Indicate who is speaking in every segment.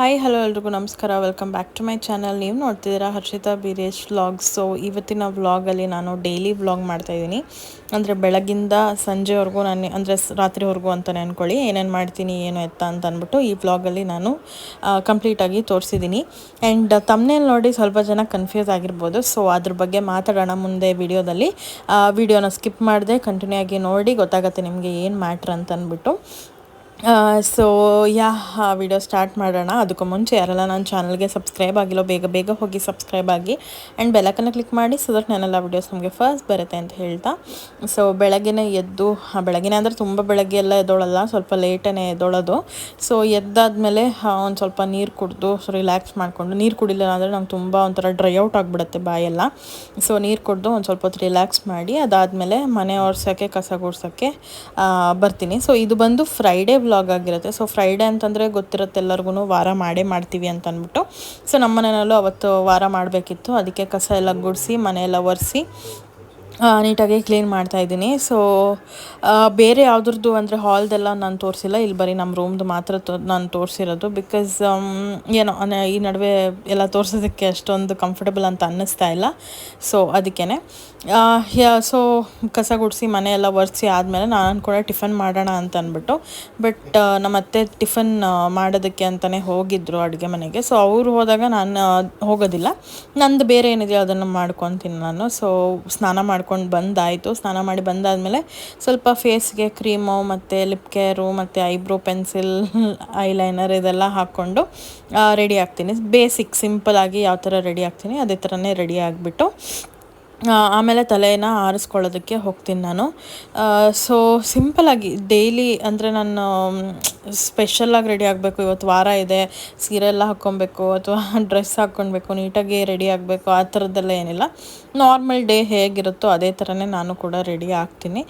Speaker 1: Hi hello ಎಲ್ರಿಗೂ ನಮಸ್ಕಾರ. Welcome back to my channel ನೀವು ನೋಡ್ತಿದ್ದೀರಾ ಹರ್ಷಿತಾ ಬೀರೇಶ್ ವ್ಲಾಗ್ಸ್ ಸೊ ಇವತ್ತಿನ ವ್ಲಾಗಲ್ಲಿ ನಾನು ಡೈಲಿ ವ್ಲಾಗ್ ಮಾಡ್ತಾಯಿದ್ದೀನಿ ಅಂದರೆ ಬೆಳಗಿಂದ ಸಂಜೆವರೆಗೂ ನಾನು, ಅಂದರೆ ರಾತ್ರಿವರೆಗೂ ಅಂತಲೇ ಅಂದ್ಕೊಳ್ಳಿ ಏನೇನು ಮಾಡ್ತೀನಿ, ಏನು ಎತ್ತ ಅಂತ ಅಂದ್ಬಿಟ್ಟು ಈ ವ್ಲಾಗಲ್ಲಿ ನಾನು ಕಂಪ್ಲೀಟಾಗಿ ತೋರಿಸಿದ್ದೀನಿ. ಆ್ಯಂಡ್ ತಮ್ಮನೇಲಿ ನೋಡಿ ಸ್ವಲ್ಪ ಜನ ಕನ್ಫ್ಯೂಸ್ ಆಗಿರ್ಬೋದು. ಸೊ ಅದ್ರ ಬಗ್ಗೆ ಮಾತಾಡೋಣ ಮುಂದೆ ವಿಡಿಯೋದಲ್ಲಿ ವಿಡಿಯೋನ ಸ್ಕಿಪ್ ಮಾಡಿದೆ ಕಂಟಿನ್ಯೂ ಆಗಿ ನೋಡಿ, ಗೊತ್ತಾಗುತ್ತೆ ನಿಮಗೆ ಏನು ಮ್ಯಾಟ್ರ್ ಅಂತ ಅಂದ್ಬಿಟ್ಟು. ಸೊ ಯಾ ವಿಡಿಯೋ ಸ್ಟಾರ್ಟ್ ಮಾಡೋಣ. ಅದಕ್ಕೂ ಮುಂಚೆ ಯಾರೆಲ್ಲ ನನ್ನ ಚಾನಲ್ಗೆ ಸಬ್ಸ್ಕ್ರೈಬ್ ಆಗಿಲ್ಲೋ, ಬೇಗ ಬೇಗ ಹೋಗಿ ಸಬ್ಸ್ಕ್ರೈಬ್ ಆಗಿ ಆ್ಯಂಡ್ ಬೆಲಕನ್ನು ಕ್ಲಿಕ್ ಮಾಡಿ ಸೊ ದಟ್ ನಾನೆಲ್ಲ ವೀಡಿಯೋಸ್ ನಮಗೆ ಫಸ್ಟ್ ಬರುತ್ತೆ ಅಂತ ಹೇಳ್ತಾ. ಸೊ ಬೆಳಗ್ಗೆ ಎದ್ದು ಬೆಳಗ್ಗೆ ಅಂದರೆ ತುಂಬ ಬೆಳಗ್ಗೆ ಎಲ್ಲ ಎದ್ದೋಳಲ್ಲ, ಸ್ವಲ್ಪ ಲೇಟನೇ ಎದ್ದೋಳೋದು. ಸೊ ಎದ್ದಾದಮೇಲೆ ಒಂದು ಸ್ವಲ್ಪ ನೀರು ಕುಡಿದು ಸೊ ರಿಲ್ಯಾಕ್ಸ್ ಮಾಡಿಕೊಂಡು, ನೀರು ಕುಡಿಲಿಲ್ಲ ಅಂದರೆ ನಂಗೆ ತುಂಬ ಒಂಥರ ಡ್ರೈ ಔಟ್ ಆಗಿಬಿಡುತ್ತೆ ಬಾಯೆಲ್ಲ. ಸೊ ನೀರು ಕುಡಿದು ಒಂದು ಸ್ವಲ್ಪ ಹೊತ್ತು ರಿಲ್ಯಾಕ್ಸ್ ಮಾಡಿ, ಅದಾದಮೇಲೆ ಮನೆ ಒರೆಸೋಕ್ಕೆ ಕಸ ಗುಡ್ಸೋಕ್ಕೆ ಬರ್ತೀನಿ. ಸೊ ಇದು ಬಂದು ಫ್ರೈಡೇ ವ್ಲಾಗ್ ಆಗಿರುತ್ತೆ. ಸೊ ಫ್ರೈಡೇ ಅಂತಂದರೆ ಗೊತ್ತಿರುತ್ತೆ ಎಲ್ಲರಿಗೂ ವಾರ ಮಾಡೇ ಮಾಡ್ತೀವಿ ಅಂತ ಅಂದ್ಬಿಟ್ಟು. ಸೊ ನಮ್ಮ ಮನೆಯಲ್ಲೂ ಅವತ್ತು ವಾರ ಮಾಡಬೇಕಿತ್ತು. ಅದಕ್ಕೆ ಕಸ ಎಲ್ಲ ಗುಡಿಸಿ, ಮನೆಯೆಲ್ಲ ಒರೆಸಿ. ನೀಟಾಗಿ ಕ್ಲೀನ್ ಮಾಡ್ತಾ ಇದ್ದೀನಿ. ಸೊ ಬೇರೆ ಯಾವುದ್ರದ್ದು ಅಂದರೆ ಹಾಲ್ದೆಲ್ಲ ನಾನು ತೋರಿಸಿಲ್ಲ. ಇಲ್ಲಿ ಬರೀ ನಮ್ಮ ರೂಮ್ದು ಮಾತ್ರ ತೋ, ನಾನು ತೋರಿಸಿರೋದು. ಬಿಕಾಸ್ ಏನೋ ಈ ನಡುವೆ ಎಲ್ಲ ತೋರಿಸೋದಕ್ಕೆ ಅಷ್ಟೊಂದು ಕಂಫರ್ಟಬಲ್ ಅಂತ ಅನ್ನಿಸ್ತಾ ಇಲ್ಲ. ಸೊ ಅದಕ್ಕೇ ಸೊ ಕಸ ಗುಡಿಸಿ ಮನೆಯೆಲ್ಲ ಒರೆಸಿ ಆದಮೇಲೆ ನಾನು ಕೂಡ ಟಿಫನ್ ಮಾಡೋಣ ಅಂತ ಅಂದ್ಬಿಟ್ಟು ಬಟ್ ನಮ್ಮ ಅತ್ತೆ ಟಿಫನ್ ಮಾಡೋದಕ್ಕೆ ಅಂತಲೇ ಹೋಗಿದ್ದರು ಅಡುಗೆ ಮನೆಗೆ. ಸೊ ಅವರು ಹೋದಾಗ ನಾನು ಹೋಗೋದಿಲ್ಲ. ನಂದು ಬೇರೆ ಏನಿದೆಯೋ ಅದನ್ನು ಮಾಡ್ಕೊತೀನಿ ನಾನು. ಸೊ ಸ್ನಾನ ಮಾಡ್ಕೊಂಡು ಬಂದಾಯಿತು. ಸ್ನಾನ ಮಾಡಿ ಬಂದಾದಮೇಲೆ ಸ್ವಲ್ಪ ಫೇಸ್ಗೆ ಕ್ರೀಮು ಮತ್ತು ಲಿಪ್ ಕೇರು ಮತ್ತು ಐಬ್ರೋ ಪೆನ್ಸಿಲ್ ಐಲೈನರ್ ಇದೆಲ್ಲ ಹಾಕ್ಕೊಂಡು ರೆಡಿ ಆಗ್ತೀನಿ. ಬೇಸಿಕ್ ಸಿಂಪಲಾಗಿ ಯಾವ ಥರ ರೆಡಿ ಆಗ್ತೀನಿ ಅದೇ ಥರನೇ ರೆಡಿ ಆಗಿಬಿಟ್ಟು ಆಮೇಲೆ ತಲೆನ ಆರಿಸ್ಕೊಳ್ಳೋದಕ್ಕೆ ಹೋಗ್ತೀನಿ ನಾನು. ಸೊ ಸಿಂಪಲಾಗಿ ಡೈಲಿ ಅಂದರೆ ನಾನು ಸ್ಪೆಷಲಾಗಿ ರೆಡಿ ಆಗಬೇಕು. ಇವತ್ತು ವಾರ ಇದೆ. ಸೀರೆ ಎಲ್ಲ ಹಾಕ್ಕೊಬೇಕು, ಅಥವಾ ಡ್ರೆಸ್ ಹಾಕ್ಕೊಳ್ಬೇಕು ನೀಟಾಗಿ ರೆಡಿ ಆಗಬೇಕು, ಆ ಥರದ್ದೆಲ್ಲ ಏನಿಲ್ಲ. ನಾರ್ಮಲ್ ಡೇ ಹೇಗಿರುತ್ತೋ ಅದೇ ಥರನೇ ನಾನು ಕೂಡ ರೆಡಿ ಆಗ್ತೀನಿ.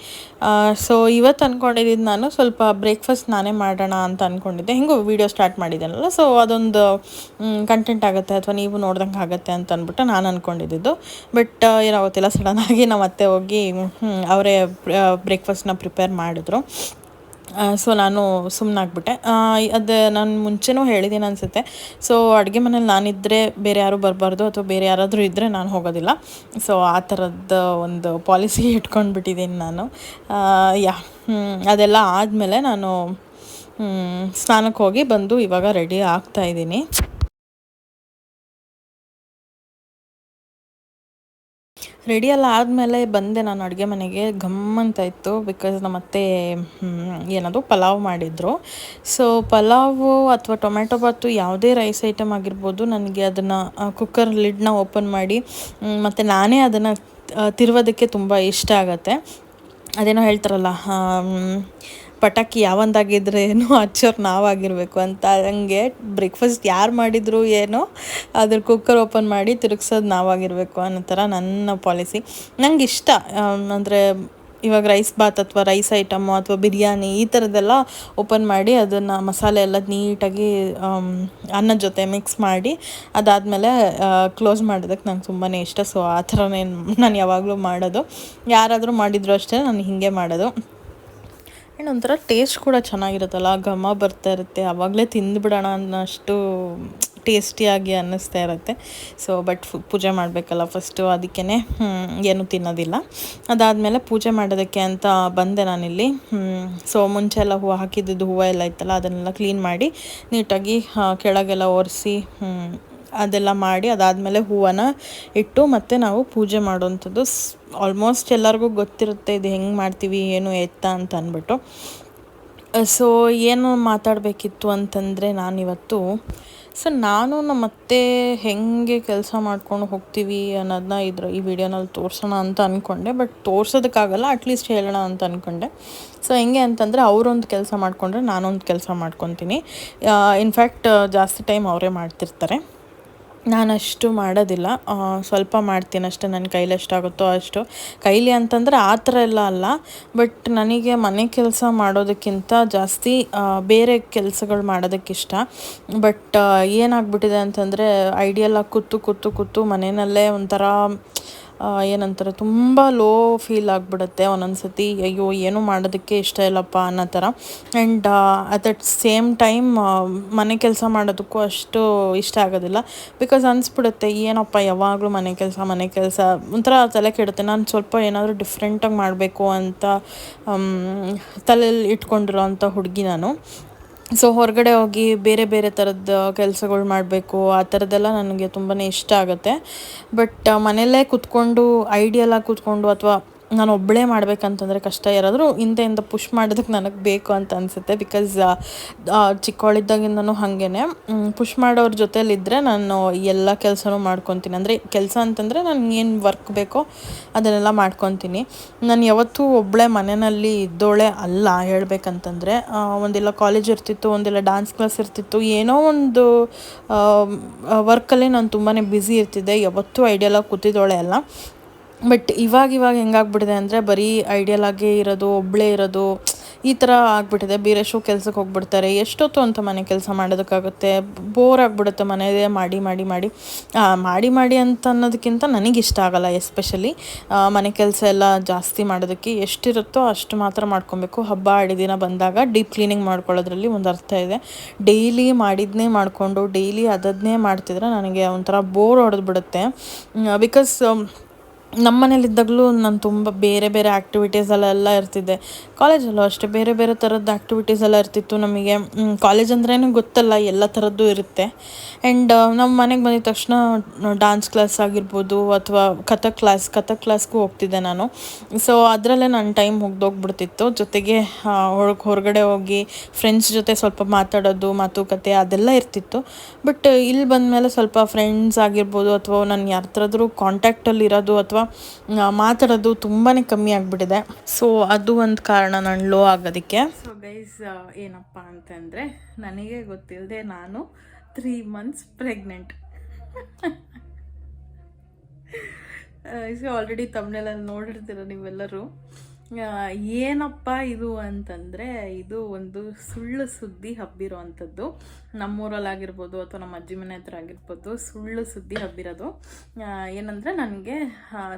Speaker 1: ಸೊ ಇವತ್ತು ಅಂದ್ಕೊಂಡಿದ್ದು ನಾನು ಸ್ವಲ್ಪ ಬ್ರೇಕ್ಫಾಸ್ಟ್ ನಾನೇ ಮಾಡೋಣ ಅಂತ ಅಂದ್ಕೊಂಡಿದ್ದೆ ಹಿಂಗೂ ವೀಡಿಯೋ ಸ್ಟಾರ್ಟ್ ಮಾಡಿದ್ದೇನಲ್ಲ ಸೊ ಅದೊಂದು ಕಂಟೆಂಟ್ ಆಗುತ್ತೆ ಅಥವಾ ನೀವು ನೋಡ್ದಂಗೆ ಆಗುತ್ತೆ ಅಂತ ಅಂದ್ಬಿಟ್ಟು ನಾನು ಅಂದ್ಕೊಂಡಿದ್ದು ಬಟ್ ಏನಾಗುತ್ತಿಲ್ಲ ಸಡನ್ನಾಗಿ ನಮ್ಮ ಅತ್ತೆ ಹೋಗಿ ಅವರೇ ಬ್ರೇಕ್ಫಾಸ್ಟ್ನ ಪ್ರಿಪೇರ್ ಮಾಡಿದ್ರು. ಸೊ ನಾನು ಸುಮ್ಮನಾಗ್ಬಿಟ್ಟೆ ಅದು ನಾನು ಮುಂಚೆನೂ ಹೇಳಿದ್ದೀನಿ ಅನಿಸುತ್ತೆ. ಸೊ ಅಡುಗೆ ಮನೇಲಿ ನಾನಿದ್ದರೆ ಬೇರೆ ಯಾರು ಬರಬಾರ್ದು ಅಥವಾ ಬೇರೆ ಯಾರಾದರೂ ಇದ್ದರೆ ನಾನು ಹೋಗೋದಿಲ್ಲ. ಸೊ ಆ ಥರದ ಒಂದು ಪಾಲಿಸಿ ಇಟ್ಕೊಂಡ್ಬಿಟ್ಟಿದ್ದೀನಿ ನಾನು. ಯಾ ಅದೆಲ್ಲ ಆದಮೇಲೆ ನಾನು ಸ್ನಾನಕ್ಕೆ ಹೋಗಿ ಬಂದು ಇವಾಗ ರೆಡಿ ಆಗ್ತಾಯಿದ್ದೀನಿ ರೆಡಿ ಎಲ್ಲ ಆದಮೇಲೆ ಬಂದೆ ನಾನು ಅಡುಗೆ ಮನೆಗೆ. ಘಮ್ಮಂತ ಇತ್ತು ಬಿಕಾಸ್ ನಮ್ಮ ಅತ್ತೆ ಏನದು ಪಲಾವ್ ಮಾಡಿದರು. ಸೊ ಪಲಾವು ಅಥವಾ ಟೊಮೆಟೊ ಬಾತು ಯಾವುದೇ ರೈಸ್ ಐಟಮ್ ಆಗಿರ್ಬೋದು. ನನಗೆ ಅದನ್ನು ಕುಕ್ಕರ್ ಲಿಡ್ನ ಓಪನ್ ಮಾಡಿ ಮತ್ತು ನಾನೇ ಅದನ್ನು ತಿರುವೋದಕ್ಕೆ ತುಂಬ ಇಷ್ಟ ಆಗುತ್ತೆ. ಅದೇನೋ ಹೇಳ್ತಾರಲ್ಲ ಪಟಾಕಿ ಯಾವಂದಾಗಿದ್ರೇನು ಅಚ್ಚರ್ ನಾವಾಗಿರಬೇಕು ಅಂತ ಹಂಗೆ ಬ್ರೇಕ್ಫಾಸ್ಟ್ ಯಾರು ಮಾಡಿದ್ರು ಏನೋ ಅದ್ರ ಕುಕ್ಕರ್ ಓಪನ್ ಮಾಡಿ ತಿರುಗ್ಸೋದು ನಾವಾಗಿರಬೇಕು ಅನ್ನೋ ಥರ ನನ್ನ ಪಾಲಿಸಿ ನಂಗೆ ಇಷ್ಟ ಅಂದರೆ ಇವಾಗ ರೈಸ್ ಬಾತ್ ಅಥವಾ ರೈಸ್ ಐಟಮು ಅಥವಾ ಬಿರಿಯಾನಿ ಈ ಥರದ್ದೆಲ್ಲ ಓಪನ್ ಮಾಡಿ ಅದನ್ನು ಮಸಾಲೆ ಎಲ್ಲ ನೀಟಾಗಿ ಅನ್ನದ ಜೊತೆ ಮಿಕ್ಸ್ ಮಾಡಿ ಅದಾದಮೇಲೆ ಕ್ಲೋಸ್ ಮಾಡೋದಕ್ಕೆ ನಂಗೆ ತುಂಬಾ ಇಷ್ಟ. ಸೊ ಆ ಥರನೇ ನಾನು ಯಾವಾಗಲೂ ಮಾಡೋದು. ಯಾರಾದರೂ ಮಾಡಿದ್ರು ಅಷ್ಟೇ ನಾನು ಹೀಗೆ ಮಾಡೋದು. ಆ್ಯಂಡ್ ಒಂಥರ ಟೇಸ್ಟ್ ಕೂಡ ಚೆನ್ನಾಗಿರುತ್ತಲ್ಲ ಘಮ ಬರ್ತಾ ಇರುತ್ತೆ ಆವಾಗಲೇ ತಿಂದುಬಿಡೋಣ ಅನ್ನೋಷ್ಟು ಟೇಸ್ಟಿಯಾಗಿ ಅನ್ನಿಸ್ತಾ ಇರುತ್ತೆ. ಸೊ ಬಟ್ ಪೂಜೆ ಮಾಡಬೇಕಲ್ಲ ಫಸ್ಟು ಅದಕ್ಕೇ ಏನು ತಿನ್ನೋದಿಲ್ಲ. ಅದಾದಮೇಲೆ ಪೂಜೆ ಮಾಡೋದಕ್ಕೆ ಅಂತ ಬಂದೆ ನಾನಿಲ್ಲಿ. ಸೊ ಮುಂಚೆ ಎಲ್ಲ ಹೂವು ಹಾಕಿದ್ದು ಹೂವು ಎಲ್ಲ ಇತ್ತಲ್ಲ, ಅದನ್ನೆಲ್ಲ ಕ್ಲೀನ್ ಮಾಡಿ ನೀಟಾಗಿ ಕೆಳಗೆಲ್ಲ ಒರೆಸಿ ಅದೆಲ್ಲ ಮಾಡಿ ಅದಾದಮೇಲೆ ಹೂವನ್ನು ಇಟ್ಟು ಮತ್ತು ನಾವು ಪೂಜೆ ಮಾಡುವಂಥದ್ದು ಆಲ್ಮೋಸ್ಟ್ ಎಲ್ಲರಿಗೂ ಗೊತ್ತಿರುತ್ತೆ ಇದು ಹೆಂಗೆ ಮಾಡ್ತೀವಿ, ಏನು ಎತ್ತ ಅಂತ ಅಂದ್ಬಿಟ್ಟು. ಸೊ ಏನು ಮಾತಾಡಬೇಕಿತ್ತು ಅಂತಂದರೆ ನಾನಿವತ್ತು ಸೊ ನಾನು ನಮ್ಮ ಅತ್ತೆ ಹೆಂಗೆ ಕೆಲಸ ಮಾಡ್ಕೊಂಡು ಹೋಗ್ತೀವಿ ಅನ್ನೋದನ್ನ ಇದ್ರ, ಈ ವಿಡಿಯೋನಲ್ಲಿ ತೋರಿಸೋಣ ಅಂತ ಅಂದ್ಕೊಂಡೆ ಬಟ್ ತೋರ್ಸೋದಕ್ಕಾಗಲ್ಲ ಅಟ್ಲೀಸ್ಟ್ ಹೇಳೋಣ ಅಂತ ಅಂದ್ಕೊಂಡೆ ಸೊ ಹೆಂಗೆ ಅಂತಂದರೆ ಅವರೊಂದು ಕೆಲಸ ಮಾಡಿಕೊಂಡ್ರೆ ನಾನೊಂದು ಕೆಲಸ ಮಾಡ್ಕೊತೀನಿ. ಇನ್ಫ್ಯಾಕ್ಟ್ ಜಾಸ್ತಿ ಟೈಮ್ ಅವರೇ ಮಾಡ್ತಿರ್ತಾರೆ. ನಾನಷ್ಟು ಮಾಡೋದಿಲ್ಲ. ಸ್ವಲ್ಪ ಮಾಡ್ತೀನಿ ಅಷ್ಟೇ. ನನ್ನ ಕೈಲಿ ಎಷ್ಟಾಗುತ್ತೋ ಅಷ್ಟು. ಕೈಲಿ ಅಂತಂದರೆ ಆ ಥರ ಎಲ್ಲ ಅಲ್ಲ. ಬಟ್ ನನಗೆ ಮನೆ ಕೆಲಸ ಮಾಡೋದಕ್ಕಿಂತ ಜಾಸ್ತಿ ಬೇರೆ ಕೆಲಸಗಳು ಮಾಡೋದಕ್ಕಿಷ್ಟ. ಬಟ್ ಏನಾಗ್ಬಿಟ್ಟಿದೆ ಅಂತಂದರೆ ಐಡಿಯಲ್ಲ ಕೂತು ಕೂತು ಕೂತು ಮನೆಯಲ್ಲೇ ಒಂಥರ ಏನಂತಾರೆ, ತುಂಬ ಲೋ ಫೀಲ್ ಆಗಿಬಿಡುತ್ತೆ ಒಂದೊಂದು ಸತಿ ಅಯ್ಯೋ, ಏನೂ ಮಾಡೋದಕ್ಕೆ ಇಷ್ಟ ಇಲ್ಲಪ್ಪ ಅನ್ನೋ ಥರ. And at that same time ಮನೆ ಕೆಲಸ ಮಾಡೋದಕ್ಕೂ ಅಷ್ಟು ಇಷ್ಟ ಆಗೋದಿಲ್ಲ. ಬಿಕಾಸ್ ಅನಿಸ್ಬಿಡುತ್ತೆ, ಏನಪ್ಪ ಯಾವಾಗಲೂ ಮನೆ ಕೆಲಸ ಮನೆ ಕೆಲಸ. ಒಂಥರ ತಲೆ ಕೆಡುತ್ತೆ. ನಾನು ಸ್ವಲ್ಪ ಏನಾದರೂ ಡಿಫ್ರೆಂಟಾಗಿ ಮಾಡಬೇಕು ಅಂತ ತಲೆಯಲ್ಲಿ ಇಟ್ಕೊಂಡಿರೋ ಅಂಥ ಹುಡುಗಿ ನಾನು. ಸೊ ಹೊರಗಡೆ ಹೋಗಿ ಬೇರೆ ಬೇರೆ ಥರದ ಕೆಲಸಗಳು ಮಾಡಬೇಕು, ಆ ಥರದ್ದೆಲ್ಲ ನನಗೆ ತುಂಬಾ ಇಷ್ಟ ಆಗುತ್ತೆ. ಬಟ್ ಮನೆಯಲ್ಲೇ ಕೂತ್ಕೊಂಡು ಐಡಿಯಲಾಗಿ ಕೂತ್ಕೊಂಡು ಅಥವಾ ನಾನು ಒಬ್ಬಳೇ ಮಾಡಬೇಕಂತಂದರೆ ಕಷ್ಟ ಯಾರಾದರೂ ಹಿಂದೆಯಿಂದ ಪುಷ್ ಮಾಡೋದಕ್ಕೆ ನನಗೆ ಬೇಕು ಅಂತ ಅನಿಸುತ್ತೆ ಬಿಕಾಸ್ ಚಿಕ್ಕವಳಿದ್ದಾಗಿಂದನೂ ಹಾಗೇ ಪುಷ್ ಮಾಡೋರ ಜೊತೆಯಲ್ಲಿದ್ದರೆ ನಾನು ಎಲ್ಲ ಕೆಲಸನೂ ಮಾಡ್ಕೊತೀನಿ. ಅಂದರೆ ಕೆಲಸ ಅಂತಂದರೆ ನಾನು ಏನು ವರ್ಕ್ ಬೇಕೋ ಅದನ್ನೆಲ್ಲ ಮಾಡ್ಕೊತೀನಿ. ನಾನು ಯಾವತ್ತೂ ಒಬ್ಬಳೇ ಮನೆಯಲ್ಲಿ ಇದ್ದೋಳೆ ಅಲ್ಲ ಹೇಳ್ಬೇಕಂತಂದರೆ. ಒಂದೆಲ್ಲ ಕಾಲೇಜ್ ಇರ್ತಿತ್ತು, ಒಂದೆಲ್ಲ ಡಾನ್ಸ್ ಕ್ಲಾಸ್ ಇರ್ತಿತ್ತು, ಏನೋ ಒಂದು ವರ್ಕಲ್ಲಿ ನಾನು ತುಂಬಾ ಬ್ಯುಸಿ ಇರ್ತಿದ್ದೆ. ಯಾವತ್ತೂ ಐಡಿಯಲ್ಲ ಕೂತಿದ್ದೋಳೆ ಅಲ್ಲ. ಬಟ್ ಇವಾಗ ಇವಾಗ ಹೆಂಗಾಗ್ಬಿಟ್ಟಿದೆ ಅಂದರೆ ಬರೀ ಐಡಿಯಲ್ ಆಗೇ ಇರೋದು ಒಬ್ಬಳೇ ಇರೋದು, ಈ ಥರ ಆಗಿಬಿಟ್ಟಿದೆ. ಶೋ ಕೆಲ್ಸಕ್ಕೆ ಹೋಗ್ಬಿಡ್ತಾರೆ. ಎಷ್ಟೊತ್ತು ಅಂತ ಮನೆ ಕೆಲಸ ಮಾಡೋದಕ್ಕಾಗುತ್ತೆ? ಬೋರ್ ಆಗಿಬಿಡುತ್ತೆ ಮನೆಯದೇ ಮಾಡಿ ಮಾಡಿ ಮಾಡಿ. ಮಾಡಿ ಮಾಡಿ ಅಂತ ಅನ್ನೋದಕ್ಕಿಂತ ನನಗೆ ಇಷ್ಟ ಆಗಲ್ಲ ಎಸ್ಪೆಷಲಿ ಮನೆ ಕೆಲಸ ಎಲ್ಲ ಜಾಸ್ತಿ ಮಾಡೋದಕ್ಕೆ ಎಷ್ಟಿರುತ್ತೋ ಅಷ್ಟು ಮಾತ್ರ ಮಾಡ್ಕೊಬೇಕು. ಹಬ್ಬ, ಹರಿದಿನ ಬಂದಾಗ ಡೀಪ್ ಕ್ಲೀನಿಂಗ್ ಮಾಡ್ಕೊಳ್ಳೋದ್ರಲ್ಲಿ ಒಂದು ಅರ್ಥ ಇದೆ. ಡೈಲಿ ಮಾಡಿದ್ನೇ ಮಾಡಿಕೊಂಡು ಡೈಲಿ ಅದನ್ನೇ ಮಾಡ್ತಿದ್ರೆ ನನಗೆ ಒಂಥರ ಬೋರ್ ಹೊಡೆದ್ಬಿಡುತ್ತೆ. ಬಿಕಾಸ್ ನಮ್ಮ ಮನೇಲಿದ್ದಾಗಲೂ ನಾನು ತುಂಬ ಬೇರೆ ಬೇರೆ ಆ್ಯಕ್ಟಿವಿಟೀಸಲ್ಲೆಲ್ಲ ಇರ್ತಿದ್ದೆ. ಕಾಲೇಜಲ್ಲೂ ಅಷ್ಟೇ, ಬೇರೆ ಬೇರೆ ಥರದ ಆ್ಯಕ್ಟಿವಿಟೀಸ್ ಎಲ್ಲ ಇರ್ತಿತ್ತು ನಮಗೆ. ಕಾಲೇಜ್ ಅಂದ್ರೇನು ಗೊತ್ತಲ್ಲ, ಎಲ್ಲ ಥರದ್ದು ಇರುತ್ತೆ. ಆ್ಯಂಡ್ ನಮ್ಮ ಮನೆಗೆ ಬಂದಿದ ತಕ್ಷಣ ಡಾನ್ಸ್ ಕ್ಲಾಸ್ ಆಗಿರ್ಬೋದು ಅಥವಾ ಕಥಕ್ ಕ್ಲಾಸ್ ಕಥಕ್ ಕ್ಲಾಸ್ಗೂ ಹೋಗ್ತಿದ್ದೆ ನಾನು. ಸೊ ಅದರಲ್ಲೇ ನನ್ನ ಟೈಮ್ ಮುಗ್ದೋಗ್ಬಿಡ್ತಿತ್ತು. ಜೊತೆಗೆ ಹೊರಗೆ ಹೊರಗಡೆ ಹೋಗಿ ಫ್ರೆಂಡ್ಸ್ ಜೊತೆ ಸ್ವಲ್ಪ ಮಾತಾಡೋದು, ಮಾತುಕತೆ ಅದೆಲ್ಲ ಇರ್ತಿತ್ತು. ಬಟ್ ಇಲ್ಲಿ ಬಂದಮೇಲೆ ಸ್ವಲ್ಪ ಫ್ರೆಂಡ್ಸ್ ಆಗಿರ್ಬೋದು ಅಥವಾ ನಾನು ಯಾರ ಥರದ್ರೂ ಕಾಂಟ್ಯಾಕ್ಟಲ್ಲಿ ಇರೋದು ಅಥವಾ ಮಾತಾಡೋದು ತುಂಬಾ ಕಮ್ಮಿ ಆಗಿಬಿಟ್ಟಿದೆ. ಸೊ ಅದು ಒಂದು ಕಾರಣ ನಾನು ಲೋ ಆಗೋದಕ್ಕೆ. ಸೊ ಗೈಸ್ ಏನಪ್ಪ ಅಂತಂದರೆ ನನಗೆ ಗೊತ್ತಿಲ್ಲದೆ ನಾನು ತ್ರೀ ಮಂತ್ಸ್ ಪ್ರೆಗ್ನೆಂಟ್ ಆಲ್ರೆಡಿ ತಮ್ಮನೆಲ್ಲ ನೋಡಿರ್ತೀರ ನೀವೆಲ್ಲರೂ. ಏನಪ್ಪ ಇದು ಅಂತಂದರೆ ಇದು ಒಂದು ಸುಳ್ಳು ಸುದ್ದಿ ಹಬ್ಬಿರೋವಂಥದ್ದು. ನಮ್ಮೂರಲ್ಲಾಗಿರ್ಬೋದು ಅಥವಾ ನಮ್ಮ ಅಜ್ಜಿ ಮನೆ ಹತ್ರ ಆಗಿರ್ಬೋದು ಸುಳ್ಳು ಸುದ್ದಿ ಹಬ್ಬಿರೋದು. ಏನಂದರೆ ನನಗೆ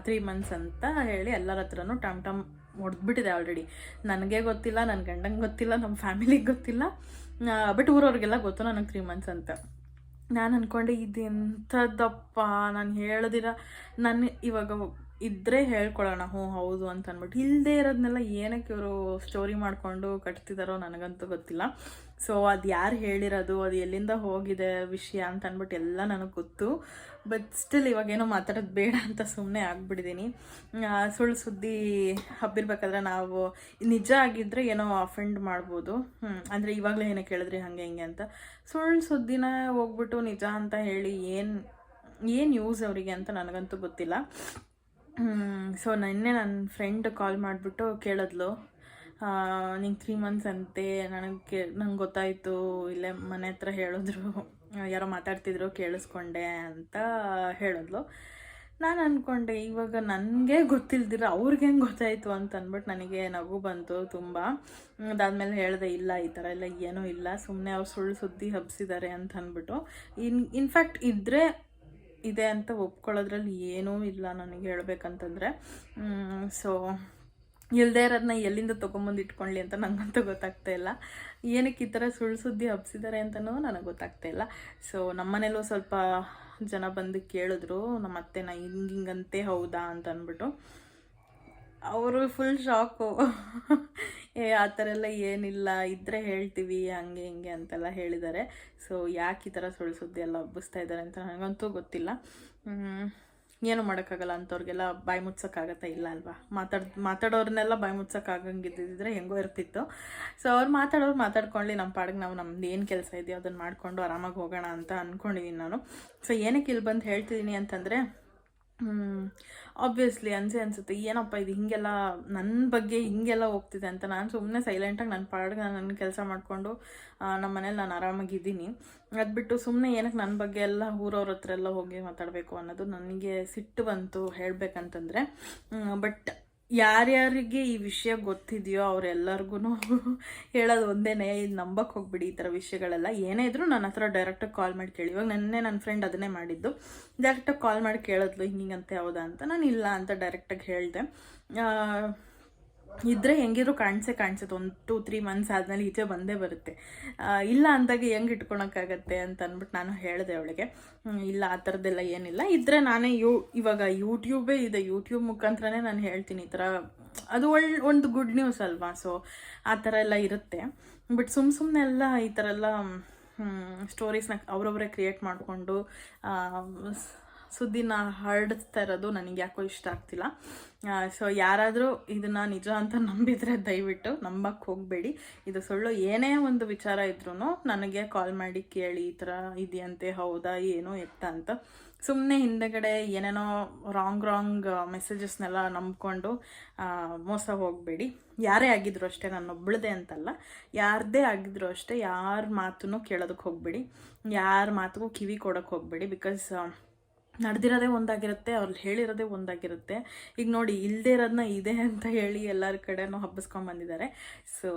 Speaker 1: ತ್ರೀ ಮಂತ್ಸ್ ಅಂತ ಹೇಳಿ ಎಲ್ಲರ ಹತ್ರನೂ ಟಮ್ ಟಮ್ ಹೊಡೆದ್ಬಿಟ್ಟಿದೆ ಆಲ್ರೆಡಿ ನನಗೆ ಗೊತ್ತಿಲ್ಲ ನನ್ನ ಗಂಡಂಗೆ ಗೊತ್ತಿಲ್ಲ ನಮ್ಮ ಫ್ಯಾಮಿಲಿಗೆ ಗೊತ್ತಿಲ್ಲ. ಬಟ್ ಊರವ್ರಿಗೆಲ್ಲ ಗೊತ್ತು ನನಗೆ ತ್ರೀ ಮಂತ್ಸ್ ಅಂತ. ನಾನು ಅಂದ್ಕೊಂಡೆ ಇದು ಎಂಥದ್ದಪ್ಪ ನಾನು ಹೇಳಿದಿರ. ನಾನು ಇವಾಗ ಇದ್ದರೆ ಹೇಳ್ಕೊಳ್ಳೋಣ. ಹ್ಞೂ, ಹೌದು ಅಂತ ಅಂದ್ಬಿಟ್ಟು ಇಲ್ಲದೇ ಇರೋದನ್ನೆಲ್ಲ ಏನಕ್ಕೆ ಇವರು ಸ್ಟೋರಿ ಮಾಡಿಕೊಂಡು ಕಟ್ತಿದ್ದಾರೋ ನನಗಂತೂ ಗೊತ್ತಿಲ್ಲ. ಸೊ ಅದು ಯಾರು ಹೇಳಿರೋದು, ಅದು ಎಲ್ಲಿಂದ ಹೋಗಿದೆ ವಿಷಯ ಅಂತ ಅಂದ್ಬಿಟ್ಟು ಎಲ್ಲ ನನಗೆ ಗೊತ್ತು. ಬಟ್ ಸ್ಟಿಲ್ ಇವಾಗೇನೋ ಮಾತಾಡೋದು ಬೇಡ ಅಂತ ಸುಮ್ಮನೆ ಆಗಿಬಿಟ್ಟಿದ್ದೀನಿ ಸುಳ್ಳು ಸುದ್ದಿ ಹಬ್ಬಿರ್ಬೇಕಾದ್ರೆ ನಾವು ನಿಜ ಆಗಿದ್ದರೆ ಏನೋ ಅಫೆಂಡ್ ಮಾಡ್ಬೋದು. ಹ್ಞೂ ಅಂದರೆ ಇವಾಗಲೇ ಏನೋ ಕೇಳಿದ್ರಿ ಹಾಗೆ ಹಿಂಗೆ ಅಂತ. ಸುಳ್ಳು ಸುದ್ದಿನ ಹೋಗ್ಬಿಟ್ಟು ನಿಜ ಅಂತ ಹೇಳಿ ಏನು ಏನು ಯೂಸ್ ಅವರಿಗೆ ಅಂತ ನನಗಂತೂ ಗೊತ್ತಿಲ್ಲ. ಸೊ ನಿನ್ನೆ ನನ್ನ ಫ್ರೆಂಡ್ ಕಾಲ್ ಮಾಡಿಬಿಟ್ಟು ಕೇಳಿದ್ಲು. ನಿಂಗೆ ತ್ರೀ ಮಂತ್ಸ್ ಅಂತೆ, ನನಗೆ ನಂಗೆ ಗೊತ್ತಾಯಿತು, ಇಲ್ಲೇ ಮನೆ ಹತ್ರ ಹೇಳಿದ್ರು, ಯಾರೋ ಮಾತಾಡ್ತಿದ್ರು, ಕೇಳಿಸ್ಕೊಂಡೆ ಅಂತ ಹೇಳಿದ್ಲು. ನಾನು ಅಂದ್ಕೊಂಡೆ ಇವಾಗ ನನಗೆ ಗೊತ್ತಿಲ್ದಿರ ಅವ್ರಿಗೆ ಹೆಂಗೆ ಗೊತ್ತಾಯಿತು ಅಂತ ಅಂದ್ಬಿಟ್ಟು ನನಗೆ ನಗು ಬಂತು ತುಂಬ. ಅದಾದಮೇಲೆ ಹೇಳಿದೆ, ಇಲ್ಲ, ಈ ಥರ ಎಲ್ಲ ಏನೂ ಇಲ್ಲ ಸುಮ್ಮನೆ ಅವ್ರು ಸುಳ್ಳು ಸುದ್ದಿ ಹಬ್ಸಿದ್ದಾರೆ ಅಂತ ಅಂದ್ಬಿಟ್ಟು ಇನ್ ಇನ್ಫ್ಯಾಕ್ಟ್ ಇದ್ದರೆ ಇದೆ ಅಂತ ಒಪ್ಕೊಳ್ಳೋದ್ರಲ್ಲಿ ಏನೂ ಇಲ್ಲ ನನಗೆ ಹೇಳ್ಬೇಕಂತಂದರೆ. ಸೊ ಇಲ್ಲದೆ ಇರೋದನ್ನ ಎಲ್ಲಿಂದ ತೊಗೊಂಬಂದು ಇಟ್ಕೊಳ್ಳಿ ಅಂತ ನನಗಂತೂ ಗೊತ್ತಾಗ್ತಾ ಇಲ್ಲ. ಏನಕ್ಕೆ ಈ ಥರ ಸುಳ್ಳು ಸುದ್ದಿ ಹಬ್ಸಿದ್ದಾರೆ ಅಂತಲೂ ನನಗೆ ಗೊತ್ತಾಗ್ತಾ ಇಲ್ಲ. ಸೊ ನಮ್ಮನೇಲೂ ಸ್ವಲ್ಪ ಜನ ಬಂದು ಕೇಳಿದ್ರು, ನಮ್ಮ ಅತ್ತೆನ ಹಿಂಗೆ ಹಿಂಗಂತೆ ಹೌದಾ? ಅಂತ ಅಂದ್ಬಿಟ್ಟು. ಅವರು ಫುಲ್ ಶಾಕು ಏ, ಆ ಥರ ಎಲ್ಲ ಏನಿಲ್ಲ ಇದ್ದರೆ ಹೇಳ್ತೀವಿ, ಹಂಗೆ ಹಿಂಗೆ ಅಂತೆಲ್ಲ ಹೇಳಿದ್ದಾರೆ. ಸೊ ಯಾಕೆ ಈ ಥರ ಸುಳ್ಳು ಸುದ್ದಿ ಎಲ್ಲ ಹಬ್ಬಿಸ್ತಾ ಇದ್ದಾರೆ ಅಂತ ನನಗಂತೂ ಗೊತ್ತಿಲ್ಲ. ಏನು ಮಾಡೋಕ್ಕಾಗಲ್ಲ ಅಂಥವ್ರಿಗೆಲ್ಲ ಬಾಯಿ ಮುಚ್ಚೋಕ್ಕಾಗತ್ತಾ ಇಲ್ಲ ಅಲ್ವಾ? ಮಾತಾಡ್, ಮಾತಾಡೋರ್ನೆಲ್ಲ ಬಾಯಿ ಮುಚ್ಚೋಕ್ಕಾಗಂಗಿದ್ದಿದ್ರೆ ಹೆಂಗೋ ಇರ್ತಿತ್ತು. ಸೊ ಅವ್ರು ಮಾತಾಡೋರು ಮಾತಾಡ್ಕೊಳ್ಳಿ, ನಮ್ಮ ಪಾಡಿಗೆ ನಾವು ನಮ್ದು ಏನು ಕೆಲಸ ಇದೆಯೋ ಅದನ್ನು ಮಾಡಿಕೊಂಡು ಆರಾಮಾಗಿ ಹೋಗೋಣ ಅಂತ ಅಂದ್ಕೊಂಡಿದ್ದೀನಿ ನಾನು. ಸೊ ಏನಕ್ಕೆ ಇಲ್ಲಿ ಬಂದು ಹೇಳ್ತಿದ್ದೀನಿ ಅಂತಂದರೆ ಆಬ್ವಿಯಸ್ಲಿ ಅನ್ಸೆ ಅನಿಸುತ್ತೆ, ಏನಪ್ಪ ಇದು ಹೀಗೆಲ್ಲ ನನ್ನ ಬಗ್ಗೆ ಹಿಂಗೆಲ್ಲ ಹೋಗ್ತಿದೆ ಅಂತ. ನಾನು ಸುಮ್ಮನೆ ಸೈಲೆಂಟಾಗಿ ನನ್ನ ಪಾಡಿಗೆ ನನ್ನ ಕೆಲಸ ಮಾಡಿಕೊಂಡು ನಮ್ಮ ಮನೇಲಿ ನಾನು ಆರಾಮಾಗಿದ್ದೀನಿ. ಅದು ಬಿಟ್ಟು ಸುಮ್ಮನೆ ಏನಕ್ಕೆ ನನ್ನ ಬಗ್ಗೆ ಎಲ್ಲ ಊರವ್ರ ಹತ್ರ ಎಲ್ಲ ಹೋಗಿ ಮಾತಾಡಬೇಕು ಅನ್ನೋದು ನನಗೆ ಸಿಟ್ಟು ಬಂತು ಹೇಳಬೇಕಂತಂದರೆ. ಬಟ್ ಯಾರ್ಯಾರಿಗೆ ಈ ವಿಷಯ ಗೊತ್ತಿದೆಯೋ ಅವರೆಲ್ಲರಿಗೂ ಹೇಳೋದು ಒಂದೇನೆ, ಇದು ನಂಬಕ್ಕೆ ಹೋಗ್ಬಿಡಿ ಈ ಥರ ವಿಷಯಗಳೆಲ್ಲ. ಏನೇ ಇದ್ರೂ ನನ್ನ ಹತ್ರ ಡೈರೆಕ್ಟಾಗಿ ಕಾಲ್ ಮಾಡಿ ಕೇಳಿ. ಇವಾಗ ನೆನ್ನೆ ನನ್ನ ಫ್ರೆಂಡ್ ಅದನ್ನೇ ಮಾಡಿದ್ದು. ಡೈರೆಕ್ಟಾಗಿ ಕಾಲ್ ಮಾಡಿ ಕೇಳಿದ್ಲು, ಹಿಂಗಿಂಗಂತೆ ಹೌದಾ ಅಂತ. ನಾನು ಇಲ್ಲ ಅಂತ ಡೈರೆಕ್ಟಾಗಿ ಹೇಳಿದೆ. ಇದ್ರೆ ಹೆಂಗಿದ್ರು ಕಾಣಿಸೇ ಕಾಣಿಸುತ್ತೆ ಒಂದು ಟೂ ತ್ರೀ ಮಂತ್ಸ್ ಆದಮೇಲೆ ಈಚೆ ಬಂದೇ ಬರುತ್ತೆ. ಇಲ್ಲ ಅಂದಾಗ ಹೆಂಗೆ ಇಟ್ಕೊಳಕ್ಕಾಗತ್ತೆ ಅಂತ ಅಂದ್ಬಿಟ್ಟು ನಾನು ಹೇಳಿದೆ ಅವಳಿಗೆ. ಇಲ್ಲ, ಆ ಥರದ್ದೆಲ್ಲ ಏನಿಲ್ಲ. ಇದ್ರೆ ನಾನೇ ಯೂ, ಇವಾಗ ಯೂಟ್ಯೂಬೇ ಇದೆ. ಯೂಟ್ಯೂಬ್ ಮುಖಾಂತರನೇ ನಾನು ಹೇಳ್ತೀನಿ ಈ ಥರ ಅದು ಒಳ್ಳೆ ಒಂದು ಗುಡ್ ನ್ಯೂಸ್ ಅಲ್ವಾ? ಸೊ ಆ ಥರ ಎಲ್ಲ ಇರುತ್ತೆ. ಬಟ್ ಸುಮ್ಮ ಸುಮ್ಮನೆ ಎಲ್ಲ ಈ ಥರ ಎಲ್ಲ ಸ್ಟೋರೀಸ್ನ ಅವರೊಬ್ಬರೇ ಕ್ರಿಯೇಟ್ ಮಾಡಿಕೊಂಡು ಸುದ್ದಿನ ಹರಡಿಸ್ತಾ ಇರೋದು ನನಗೆ ಯಾಕೋ ಇಷ್ಟ ಆಗ್ತಿಲ್ಲ. ಸೊ ಯಾರಾದರೂ ಇದನ್ನು ನಿಜ ಅಂತ ನಂಬಿದರೆ ದಯವಿಟ್ಟು ನಂಬಕ್ಕೆ ಹೋಗಬೇಡಿ. ಇದು ಸುಳ್ಳು ಏನೇ ಒಂದು ವಿಚಾರ ಇದ್ರೂ ನನಗೆ ಕಾಲ್ ಮಾಡಿ ಕೇಳಿ, ಈ ಥರ ಇದೆಯಂತೆ, ಹೌದಾ, ಏನು, ಎತ್ತ ಅಂತ. ಸುಮ್ಮನೆ ಹಿಂದೆಗಡೆ ಏನೇನೋ ರಾಂಗ್ ರಾಂಗ್ ಮೆಸೇಜಸ್ನೆಲ್ಲ ನಂಬ್ಕೊಂಡು ಮೋಸ ಹೋಗಬೇಡಿ. ಯಾರೇ ಆಗಿದ್ರು ಅಷ್ಟೇ, ನಾನು ಒಬ್ಳದೆ ಅಂತಲ್ಲ. ಯಾರದೇ ಆಗಿದ್ರು ಅಷ್ಟೇ ಯಾರ ಮಾತನ್ನು ಕೇಳೋದಕ್ಕೆ ಹೋಗಬೇಡಿ. ಯಾರ ಮಾತಿಗೂ ಕಿವಿ ಕೊಡೋಕ್ಕೆ ಹೋಗಬೇಡಿ. ಬಿಕಾಸ್ ನಡೆದಿರೋದೇ ಒಂದಾಗಿರುತ್ತೆ ಅವ್ರು ಹೇಳಿರೋದೇ ಒಂದಾಗಿರುತ್ತೆ. ಈಗ ನೋಡಿ ಇಲ್ಲದೆ ಇರೋದನ್ನ ಇದೆ ಅಂತ ಹೇಳಿ ಎಲ್ಲರ ಕಡೆನೂ ಹಬ್ಬಿಸ್ಕೊಂಡು ಬಂದಿದ್ದಾರೆ. ಸೊ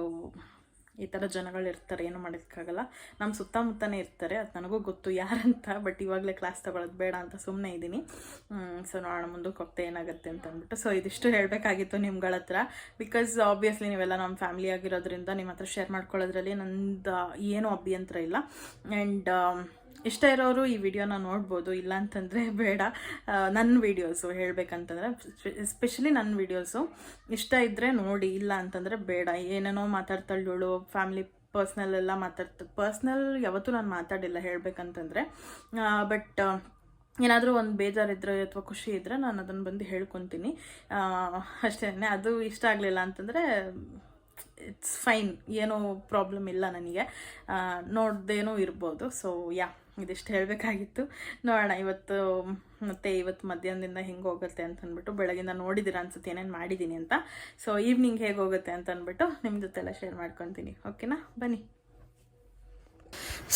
Speaker 1: ಈ ಥರ ಜನಗಳು ಇರ್ತಾರೆ, ಏನು ಮಾಡೋಕ್ಕಾಗಲ್ಲ. ನಮ್ಮ ಸುತ್ತಮುತ್ತನೇ ಇರ್ತಾರೆ, ಅದು ನನಗೂ ಗೊತ್ತು ಯಾರಂತ, ಬಟ್ ಇವಾಗಲೇ ಕ್ಲಾಸ್ ತಗೊಳ್ಳೋದು ಬೇಡ ಅಂತ ಸುಮ್ಮನೆ ಇದ್ದೀನಿ ಸೊ ನೋಡೋಣ ಮುಂದಕ್ಕೆ ಹೋಗ್ತಾ ಏನಾಗುತ್ತೆ ಅಂತ ಅಂದ್ಬಿಟ್ಟು. ಸೊ ಇದಿಷ್ಟು ಹೇಳಬೇಕಾಗಿತ್ತು ನಿಮ್ಗಳ ಹತ್ರ. ಬಿಕಾಸ್ ಆಬ್ವಿಯಸ್ಲಿ ನೀವೆಲ್ಲ ನಮ್ಮ ಫ್ಯಾಮಿಲಿ ಆಗಿರೋದ್ರಿಂದ ನಿಮ್ಮ ಹತ್ರ ಶೇರ್ ಮಾಡ್ಕೊಳ್ಳೋದ್ರಲ್ಲಿ ನಂದು ಏನೂ ಅಭ್ಯಂತರ ಇಲ್ಲ. ಆ್ಯಂಡ್ ಇಷ್ಟ ಇರೋರು ಈ ವಿಡಿಯೋನ ನೋಡ್ಬೋದು ಇಲ್ಲ ಅಂತಂದರೆ ಬೇಡ ನನ್ನ ವೀಡಿಯೋಸು ಹೇಳಬೇಕಂತಂದರೆ ಎಸ್ಪೆಷಲಿ ನನ್ನ ವೀಡಿಯೋಸು ಇಷ್ಟ ಇದ್ದರೆ ನೋಡಿ ಇಲ್ಲ ಅಂತಂದರೆ ಬೇಡ. ಏನೇನೋ ಮಾತಾಡ್ತಾಳು ಫ್ಯಾಮಿಲಿ ಪರ್ಸ್ನಲ್ ಎಲ್ಲ ಮಾತಾಡ್ತ ಪರ್ಸ್ನಲ್ ಯಾವತ್ತೂ ನಾನು ಮಾತಾಡಿಲ್ಲ ಹೇಳಬೇಕಂತಂದರೆ. ಬಟ್ ಏನಾದರೂ ಒಂದು ಬೇಜಾರಿದ್ರೆ ಅಥವಾ ಖುಷಿ ಇದ್ದರೆ ನಾನು ಅದನ್ನು ಬಂದು ಹೇಳ್ಕೊತೀನಿ. ಅಷ್ಟೇ, ಅದು ಇಷ್ಟ ಆಗಲಿಲ್ಲ ಅಂತಂದರೆ ಇಟ್ಸ್ ಫೈನ್ ಏನೂ ಪ್ರಾಬ್ಲಮ್ ಇಲ್ಲ ನನಗೆ. ನೋಡ್ದೇನೂ ಇರ್ಬೋದು. ಸೊ ಯಾ ಇದಿಷ್ಟು ಹೇಳಬೇಕಾಗಿತ್ತು. ನೋಡೋಣ, ಇವತ್ತು, ಮತ್ತೆ ಇವತ್ತು ಮಧ್ಯಾಹ್ನದಿಂದ ಹೆಂಗೆ ಹೋಗುತ್ತೆ ಅಂತ ಅಂದ್ಬಿಟ್ಟು ಬೆಳಗಿಂದ ನೋಡಿದ್ದೀರಾ ಅನ್ಸುತ್ತೆ, ಏನೇನು ಮಾಡಿದ್ದೀನಿ ಅಂತ. ಸೊ ಈವ್ನಿಂಗ್ ಹೇಗೆ ಹೋಗುತ್ತೆ ಅಂತ ಅಂದ್ಬಿಟ್ಟು ನಿಮ್ಮ ಜೊತೆ ಎಲ್ಲ ಶೇರ್ ಮಾಡ್ಕೊತೀನಿ ಓಕೆನಾ ಬನ್ನಿ.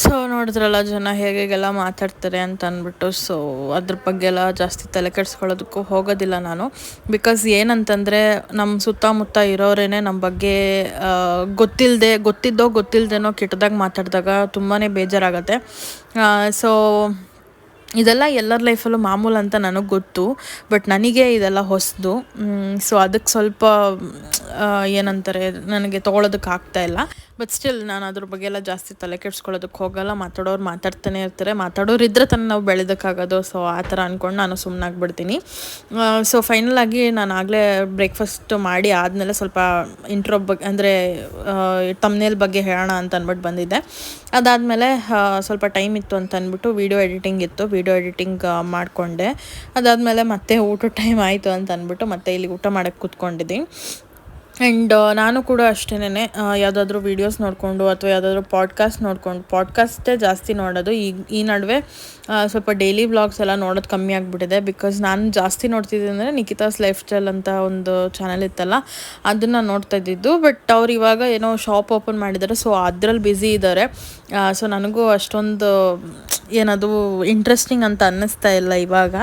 Speaker 1: ಸೊ ನೋಡಿದ್ರಲ್ಲ ಜನ ಹೇಗೆಲ್ಲ ಮಾತಾಡ್ತಾರೆ ಅಂತ ಅಂದ್ಬಿಟ್ಟು ಸೊ ಅದ್ರ ಬಗ್ಗೆ ಎಲ್ಲ ಜಾಸ್ತಿ ತಲೆ ಕೆಡಿಸ್ಕೊಳ್ಳೋದಕ್ಕೂ ಹೋಗೋದಿಲ್ಲ ನಾನು. ಬಿಕಾಸ್ ಏನಂತಂದರೆ ನಮ್ಮ ಸುತ್ತಮುತ್ತ ಇರೋರೇ ನಮ್ಮ ಬಗ್ಗೆ ಗೊತ್ತಿಲ್ಲದೆ ಗೊತ್ತಿದ್ದೋ ಗೊತ್ತಿಲ್ಲದೇನೋ ಕೆಟ್ಟದಾಗ ಮಾತಾಡಿದಾಗ ತುಂಬಾ ಬೇಜಾರಾಗತ್ತೆ. ಸೊ ಇದೆಲ್ಲ ಎಲ್ಲರ ಲೈಫಲ್ಲೂ ಮಾಮೂಲು ಅಂತ ನನಗೆ ಗೊತ್ತು. ಬಟ್ ನನಗೆ ಇದೆಲ್ಲ ಹೊಸದು. ಸೊ ಅದಕ್ಕೆ ಸ್ವಲ್ಪ ಏನಂತಾರೆ, ನನಗೆ ತೊಗೊಳೋದಕ್ಕೆ ಇಲ್ಲ. ಬಟ್ ಸ್ಟಿಲ್ ನಾನು ಅದ್ರ ಬಗ್ಗೆ ಎಲ್ಲ ಜಾಸ್ತಿ ತಲೆ ಕೆಡ್ಸ್ಕೊಳ್ಳೋದಕ್ಕೆ ಹೋಗಲ್ಲ. ಮಾತಾಡೋರು ಮಾತಾಡ್ತಾನೆ ಇರ್ತಾರೆ. ಮಾತಾಡೋರು ಇದ್ರೆ ತಾನೇ ನಾವು ಬೆಳೆದಕ್ಕಾಗೋದು ಸೊ ಆ ಥರ ಅಂದ್ಕೊಂಡು ನಾನು ಸುಮ್ಮನಾಗ್ಬಿಡ್ತೀನಿ ಸೊ ಫೈನಲ್ ಆಗಿ ನಾನು ಆಗಲೇ ಬ್ರೇಕ್ಫಾಸ್ಟ್ ಮಾಡಿ ಆದಮೇಲೆ ಸ್ವಲ್ಪ ಇಂಟ್ರೋ ಬಗ್ಗೆ ಅಂದರೆ ತಮ್ನೇಲ್ ಬಗ್ಗೆ ಹೇಳೋಣ ಅಂತ ಅಂದ್ಬಿಟ್ಟು ಬಂದಿದ್ದೆ. ಅದಾದಮೇಲೆ ಸ್ವಲ್ಪ ಟೈಮ್ ಇತ್ತು ಅಂತ ಅಂದ್ಬಿಟ್ಟು ವೀಡಿಯೋ ಎಡಿಟಿಂಗ್ ಇತ್ತು. ವೀಡಿಯೋ ಎಡಿಟಿಂಗ್ ಮಾಡಿಕೊಂಡೆ. ಅದಾದಮೇಲೆ ಮತ್ತೆ ಊಟ ಟೈಮ್ ಆಯಿತು ಅಂತ ಅಂದ್ಬಿಟ್ಟು ಮತ್ತೆ ಇಲ್ಲಿ ಊಟ ಮಾಡೋಕ್ಕೆ ಕೂತ್ಕೊಂಡಿದ್ದೀನಿ ಆ್ಯಂಡ್ ನಾನು ಕೂಡ ಅಷ್ಟೇನೆ ಯಾವುದಾದ್ರೂ ವೀಡಿಯೋಸ್ ನೋಡಿಕೊಂಡು ಅಥವಾ ಯಾವುದಾದ್ರೂ ಪಾಡ್ಕಾಸ್ಟ್ ನೋಡಿಕೊಂಡು ಪಾಡ್ಕಾಸ್ಟೇ ಜಾಸ್ತಿ ನೋಡೋದು. ಈ ಈ ನಡುವೆ ಸ್ವಲ್ಪ ಡೈಲಿ ವ್ಲಾಗ್ಸ್ ಎಲ್ಲ ನೋಡೋದು ಕಮ್ಮಿ ಆಗಿಬಿಟ್ಟಿದೆ ಬಿಕಾಸ್ ನಾನು ಜಾಸ್ತಿ ನೋಡ್ತಿದ್ದೆ ಅಂದರೆ ನಿಖಿತಾಸ್ ಲೈಫ್ ಸ್ಟೈಲ್ ಅಂತ ಒಂದು ಚಾನಲ್ ಇತ್ತಲ್ಲ, ಅದನ್ನು ನೋಡ್ತಾ ಇದ್ದಿದ್ದು. ಬಟ್ ಅವ್ರು ಇವಾಗ ಏನೋ ಶಾಪ್ ಓಪನ್ ಮಾಡಿದ್ದಾರೆ ಸೊ ಅದ್ರಲ್ಲಿ ಬ್ಯುಸಿ ಇದ್ದಾರೆ. ಸೊ ನನಗೂ ಅಷ್ಟೊಂದು ಏನದು ಇಂಟ್ರೆಸ್ಟಿಂಗ್ ಅಂತ ಅನ್ನಿಸ್ತಾ ಇಲ್ಲ ಇವಾಗ.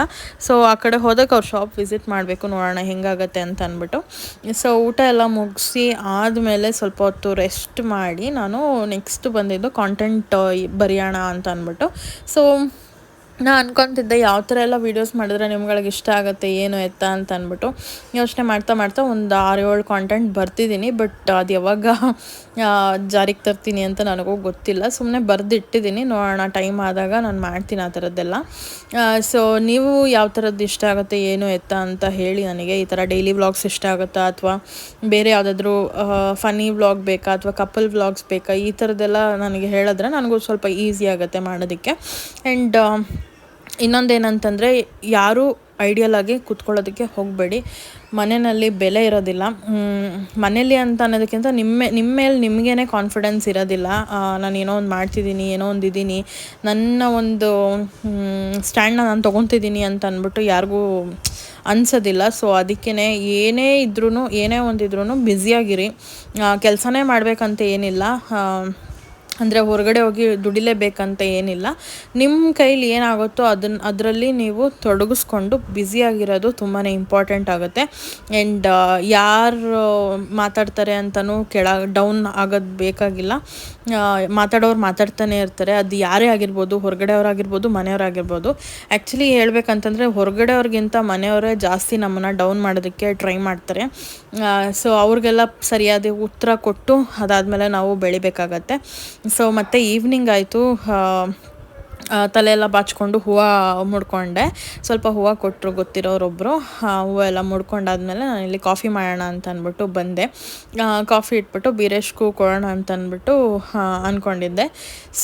Speaker 1: ಸೊ ಆ ಕಡೆ ಹೋದಾಗ ಅವ್ರ ಶಾಪ್ ವಿಸಿಟ್ ಮಾಡಬೇಕು, ನೋಡೋಣ ಹೆಂಗಾಗತ್ತೆ ಅಂತ ಅಂದ್ಬಿಟ್ಟು ಸೊ ಊಟ ಎಲ್ಲ ಮುಗಿಸಿ ಆದಮೇಲೆ ಸ್ವಲ್ಪ ಹೊತ್ತು ರೆಸ್ಟ್ ಮಾಡಿ ನಾನು ನೆಕ್ಸ್ಟ್ ಬಂದಿದ್ದು ಕಾಂಟೆಂಟ್ ಬರೆಯೋಣ ಅಂತ ಅಂದ್ಬಿಟ್ಟು ಸೊ ನಾ ಅನ್ಕೊತಿದ್ದೆ, ಯಾವ ಥರ ಎಲ್ಲ ವೀಡಿಯೋಸ್ ಮಾಡಿದ್ರೆ ನಿಮ್ಗಳಿಗೆ ಇಷ್ಟ ಆಗುತ್ತೆ, ಏನು ಎತ್ತ ಅಂತ ಅಂದ್ಬಿಟ್ಟು. ಯೋಚನೆ ಮಾಡ್ತಾ ಮಾಡ್ತಾ ಒಂದು ಆರು ಏಳು ಕಾಂಟೆಂಟ್ ಬರ್ತಿದ್ದೀನಿ ಬಟ್ ಅದು ಯಾವಾಗ ಜಾರಿಗೆ ತರ್ತೀನಿ ಅಂತ ನನಗೂ ಗೊತ್ತಿಲ್ಲ. ಸುಮ್ಮನೆ ಬರೆದಿಟ್ಟಿದ್ದೀನಿ ನೋಡೋಣ ಟೈಮ್ ಆದಾಗ ನಾನು ಮಾಡ್ತೀನಿ ಆ ಥರದ್ದೆಲ್ಲ ಸೊ ನೀವು ಯಾವ ಥರದ್ದು ಇಷ್ಟ ಆಗುತ್ತೆ, ಏನು ಎತ್ತ ಅಂತ ಹೇಳಿ ನನಗೆ. ಈ ಥರ ಡೈಲಿ ವ್ಲಾಗ್ಸ್ ಇಷ್ಟ ಆಗುತ್ತಾ, ಅಥವಾ ಬೇರೆ ಯಾವುದಾದ್ರೂ ಫನ್ನಿ ವ್ಲಾಗ್ ಬೇಕಾ, ಅಥವಾ ಕಪಲ್ ವ್ಲಾಗ್ಸ್ ಬೇಕಾ, ಈ ಥರದ್ದೆಲ್ಲ ನನಗೆ ಹೇಳಿದ್ರೆ ನನಗೂ ಸ್ವಲ್ಪ ಈಸಿ ಆಗುತ್ತೆ ಮಾಡೋದಕ್ಕೆ. ಆ್ಯಂಡ್ ಇನ್ನೊಂದೇನಂತಂದರೆ ಯಾರೂ ಐಡಿಯಲ್ ಆಗಿ ಕೂತ್ಕೊಳ್ಳೋದಕ್ಕೆ ಹೋಗಬೇಡಿ. ಮನೆಯಲ್ಲಿ ಬೆಲೆ ಇರೋದಿಲ್ಲ. ಮನೇಲಿ ಅಂತ ಅನ್ನೋದಕ್ಕಿಂತ ನಿಮ್ಮ ನಿಮ್ಮ ಮೇಲೆ ನಿಮಗೇನೆ ಕಾನ್ಫಿಡೆನ್ಸ್ ಇರೋದಿಲ್ಲ. ನಾನು ಏನೋ ಒಂದು ಮಾಡ್ತಿದ್ದೀನಿ, ಏನೋ ಒಂದು ಇದ್ದೀನಿ. ನನ್ನ ಒಂದು ಸ್ಟ್ಯಾಂಡ್ನ ನಾನು ತೊಗೊತಿದ್ದೀನಿ ಅಂತ ಅಂದ್ಬಿಟ್ಟು ಯಾರಿಗೂ ಅನ್ಸೋದಿಲ್ಲ. ಸೊ ಅದಕ್ಕೇ ಏನೇ ಇದ್ರೂ ಏನೇ ಒಂದಿದ್ರೂ ಬ್ಯುಸಿಯಾಗಿರಿ ಕೆಲಸನೇ ಮಾಡಬೇಕಂತ ಏನಿಲ್ಲ. ಅಂದರೆ ಹೊರಗಡೆ ಹೋಗಿ ದುಡಿಲೇಬೇಕಂತ ಏನಿಲ್ಲ. ನಿಮ್ಮ ಕೈಲಿ ಏನಾಗುತ್ತೋ ಅದನ್ನು ಅದರಲ್ಲಿ ನೀವು ತೊಡಗಿಸ್ಕೊಂಡು ಬ್ಯುಸಿಯಾಗಿರೋದು ತುಂಬಾ ಇಂಪಾರ್ಟೆಂಟ್ ಆಗುತ್ತೆ. ಆ್ಯಂಡ್ ಯಾರು ಮಾತಾಡ್ತಾರೆ ಅಂತಲೂ ಕೆಳ ಡೌನ್ ಆಗೋದು ಬೇಕಾಗಿಲ್ಲ. ಮಾತಾಡೋರು ಮಾತಾಡ್ತಾನೆ ಇರ್ತಾರೆ. ಅದು ಯಾರೇ ಆಗಿರ್ಬೋದು, ಹೊರಗಡೆಯವರಾಗಿರ್ಬೋದು, ಮನೆಯವರಾಗಿರ್ಬೋದು. ಆ್ಯಕ್ಚುಲಿ ಹೇಳ್ಬೇಕಂತಂದರೆ ಹೊರಗಡೆಯವ್ರಿಗಿಂತ ಮನೆಯವರೇ ಜಾಸ್ತಿ ನಮ್ಮನ್ನು ಡೌನ್ ಮಾಡೋದಕ್ಕೆ ಟ್ರೈ ಮಾಡ್ತಾರೆ. ಸೊ ಅವ್ರಿಗೆಲ್ಲ ಸರಿಯಾದ ಉತ್ತರ ಕೊಟ್ಟು ಅದಾದಮೇಲೆ ನಾವು ಬೆಳಿಬೇಕಾಗತ್ತೆ. ಸೊ ಮತ್ತು ಈವ್ನಿಂಗ್ ಆಯಿತು. ತಲೆ ಎಲ್ಲ ಬಾಚ್ಕೊಂಡು ಹೂವು ಮುಡ್ಕೊಂಡೆ. ಸ್ವಲ್ಪ ಹೂವು ಕೊಟ್ಟರು ಗೊತ್ತಿರೋರೊಬ್ಬರು ಹೂವು ಎಲ್ಲ ಮುಡ್ಕೊಂಡಾದ್ಮೇಲೆ ನಾನು ಇಲ್ಲಿ ಕಾಫಿ ಮಾಡೋಣ ಅಂತ ಅಂದ್ಬಿಟ್ಟು ಬಂದೆ. ಕಾಫಿ ಇಟ್ಬಿಟ್ಟು ಬೀರೇಶ್ಗೂ ಕೊಡೋಣ ಅಂತ ಅಂದ್ಬಿಟ್ಟು ಅಂದ್ಕೊಂಡಿದ್ದೆ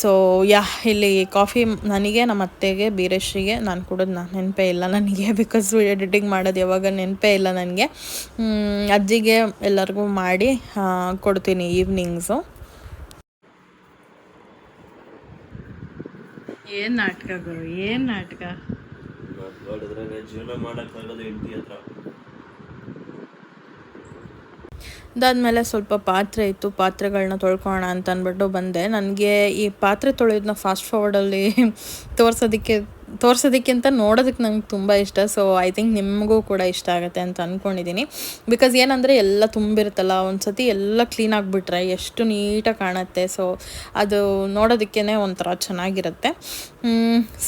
Speaker 1: ಸೊ ಯಾ, ಇಲ್ಲಿ ಕಾಫಿ ನನಗೆ, ನಮ್ಮ ಅತ್ತೆಗೆ, ಬೀರೇಶ್ರಿಗೆ ನಾನು ಕೊಡೋದು ನಾನು ನೆನಪೇ ಇಲ್ಲ ನನಗೆ ಬಿಕಾಸ್ ಎಡಿಟಿಂಗ್ ಮಾಡೋದು ಯಾವಾಗ ನೆನಪೇ ಇಲ್ಲ ನನಗೆ. ಅಜ್ಜಿಗೆ ಎಲ್ಲರಿಗೂ ಮಾಡಿ ಕೊಡ್ತೀನಿ ಈವ್ನಿಂಗ್ಸು ಏನು ನಾಟಕ ಗುರು ಏನು ನಾಟಕ?
Speaker 2: ಅದಾದ್ಮೇಲೆ ಜೀವನ ಮಾಡೋಕ್ಕಾಗೋದು ಹೆಂಡತಿ ಹತ್ರ.
Speaker 1: ಅದಾದಮೇಲೆ ಸ್ವಲ್ಪ ಪಾತ್ರೆ ಇತ್ತು ಪಾತ್ರೆಗಳನ್ನ ತೊಳ್ಕೊಳ್ಳೋಣ ಅಂತ ಅಂದ್ಬಿಟ್ಟು ಬಂದೆ. ನನಗೆ ಈ ಪಾತ್ರೆ ತೊಳೆಯೋದನ್ನ ಫಾಸ್ಟ್ ಫಾರ್ವರ್ಡಲ್ಲಿ ತೋರ್ಸೋದಕ್ಕೆ ತೋರ್ಸೋದಕ್ಕಿಂತ ನೋಡೋದಕ್ಕೆ ನಂಗೆ ತುಂಬ ಇಷ್ಟ. ಸೊ ಐ ಥಿಂಕ್ ನಿಮಗೂ ಕೂಡ ಇಷ್ಟ ಆಗುತ್ತೆ ಅಂತ ಅಂದ್ಕೊಂಡಿದ್ದೀನಿ ಬಿಕಾಸ್ ಏನಂದರೆ ಎಲ್ಲ ತುಂಬಿರುತ್ತಲ್ಲ ಒಂದು ಸತಿ ಎಲ್ಲ ಕ್ಲೀನ್ ಆಗಿಬಿಟ್ರೆ ಎಷ್ಟು ನೀಟಾಗಿ ಕಾಣುತ್ತೆ. ಸೊ ಅದು ನೋಡೋದಕ್ಕೇ ಒಂಥರ ಚೆನ್ನಾಗಿರುತ್ತೆ.